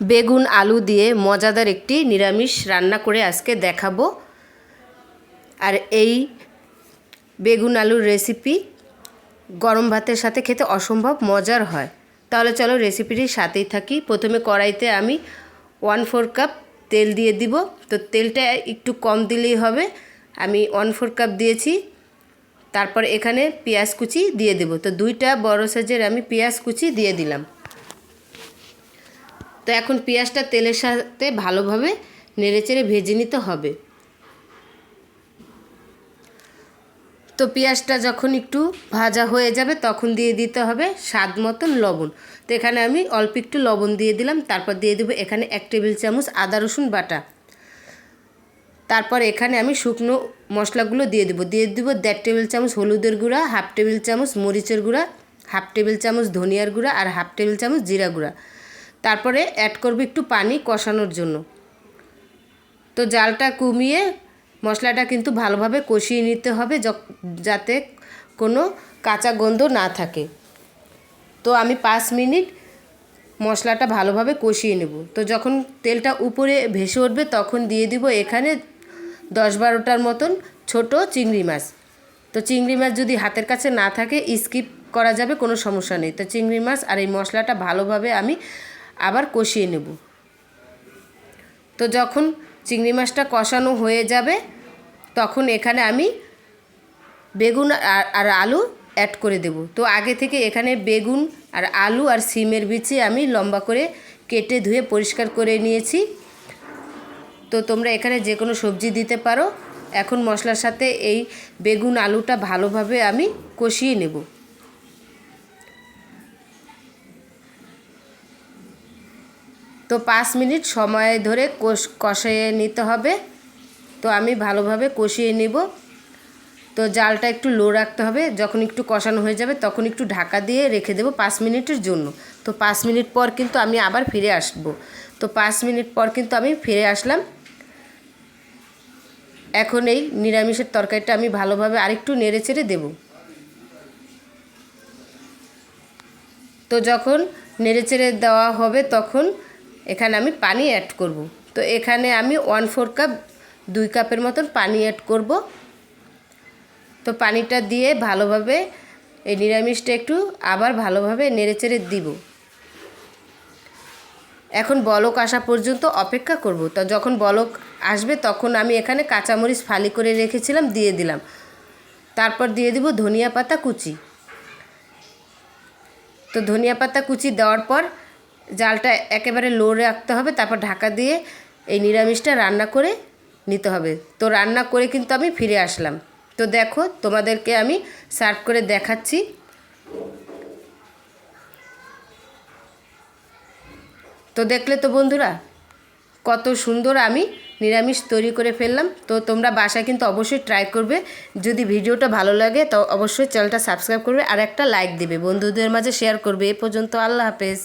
বেগুন, আলু দিয়ে মজাদার একটি নিরামিষ রান্না করে আজকে দেখাবো। আর এই বেগুন, আলুর রেসিপি গরম ভাতের সাথে খেতে অসম্ভব মজার হয়। তাহলে চলো রেসিপিটির সাথেই থাকি। প্রথমে কড়াইতে আমি ওয়ান ফোর কাপ তেল দিয়ে দিব। তো তেলটা একটু কম দিলেই হবে। আমি ওয়ান ফোর কাপ দিয়েছি। তারপর এখানে পেঁয়াজ কুচি দিয়ে দেব। তো দুইটা বড় সাইজের আমি পেঁয়াজ কুচি দিয়ে দিলাম। তো এখন পেঁয়াজটা তেলের সাথে ভালোভাবে নেড়েচেড়ে ভেজে নিতে হবে। তো পেঁয়াজটা যখন একটু ভাজা হয়ে যাবে তখন দিয়ে দিতে হবে স্বাদ মতন লবণ। তো এখানে আমি অল্প একটু লবণ দিয়ে দিলাম, তারপর দিয়ে দেবো এখানে এক টেবিল চামচ আদা রসুন বাটা। তারপর এখানে আমি শুকনো মশলাগুলো দিয়ে দেবো দিয়ে দেবো দেড় টেবিল চামচ হলুদের গুঁড়া, হাফ টেবিল চামচ মরিচের গুঁড়া, হাফ টেবিল চামচ ধনিয়ার গুঁড়া আর হাফ টেবিল চামচ জিরা গুঁড়া। তারপরে অ্যাড করব একটু পানি কষানোর জন্য। তো জালটা কমিয়ে মশলাটা কিন্তু ভালোভাবে কষিয়ে নিতে হবে যাতে কোনো কাঁচা গন্ধ না থাকে। তো আমি পাঁচ মিনিট মশলাটা ভালোভাবে কষিয়ে নেব। তো যখন তেলটা উপরে ভেসে উঠবে তখন দিয়ে দিব এখানে দশ বারোটার মতন ছোট চিংড়ি মাছ। তো চিংড়ি মাছ যদি হাতের কাছে না থাকে স্কিপ করা যাবে, কোনো সমস্যা নেই। তো চিংড়ি মাছ আর এই মশলাটা ভালোভাবে আমি আবার কষিয়ে নেব। তো যখন চিংড়ি মাছটা কষানো হয়ে যাবে, তখন এখানে আমি বেগুন আর আলু অ্যাড করে দেব। তো আগে থেকে এখানে বেগুন আর আলু আর সিমের বিচি আমি লম্বা করে কেটে ধুয়ে পরিষ্কার করে নিয়েছি। তো তোমরা এখানে যে কোনো সবজি দিতে পারো। এখন মশলার সাথে এই বেগুন আলুটা ভালোভাবে আমি কষিয়ে নেব। তো পাঁচ মিনিট সময় ধরে কষ কষিয়ে নিতে হবে। তো আমি ভালোভাবে কষিয়ে নেব। তো জালটা একটু লো রাখতে হবে। যখন একটু কষানো হয়ে যাবে তখন একটু ঢাকা দিয়ে রেখে দেবো পাঁচ মিনিটের জন্য। তো পাঁচ মিনিট পর কিন্তু আমি আবার ফিরে আসব। তো পাঁচ মিনিট পর কিন্তু আমি ফিরে আসলাম। এখন এই নিরামিষের তরকারিটা আমি ভালোভাবে আরেকটু নেড়ে চেড়ে দেবো। তো যখন নেড়ে চেড়ে দেওয়া হবে তখন এখানে আমি পানি অ্যাড করব। তো এখানে আমি ওয়ান ফোর কাপ দুই কাপের মতন পানি অ্যাড করব। তো পানিটা দিয়ে ভালোভাবে এই নিরামিষটা একটু আবার ভালোভাবে নেড়েচেড়ে দিব। এখন বলক আসা পর্যন্ত অপেক্ষা করব। তো যখন বলক আসবে তখন আমি এখানে কাঁচামরিচ ফালি করে রেখেছিলাম, দিয়ে দিলাম। তারপর দিয়ে দিব ধনিয়া পাতা কুচি। তো ধনিয়া পাতা কুচি দেওয়ার পর জালটা একেবারে লো রাখতে হবে, তারপর ঢাকা দিয়ে এই নিরামিষটা রান্না করে নিতে হবে। তো রান্না করে কিন্তু আমি ফিরে আসলাম। তো দেখো, তোমাদেরকে আমি সার্ভ করে দেখাচ্ছি। তো দেখলে তো বন্ধুরা, কত সুন্দর আমি নিরামিষ তৈরি করে ফেললাম। তো তোমরা বাসায় কিন্তু অবশ্যই ট্রাই করবে। যদি ভিডিওটা ভালো লাগে, তো অবশ্যই চ্যানেলটা সাবস্ক্রাইব করবে আর একটা লাইক দেবে। বন্ধুদের মাঝে শেয়ার করবে। এ পর্যন্ত আল্লাহ হাফেজ।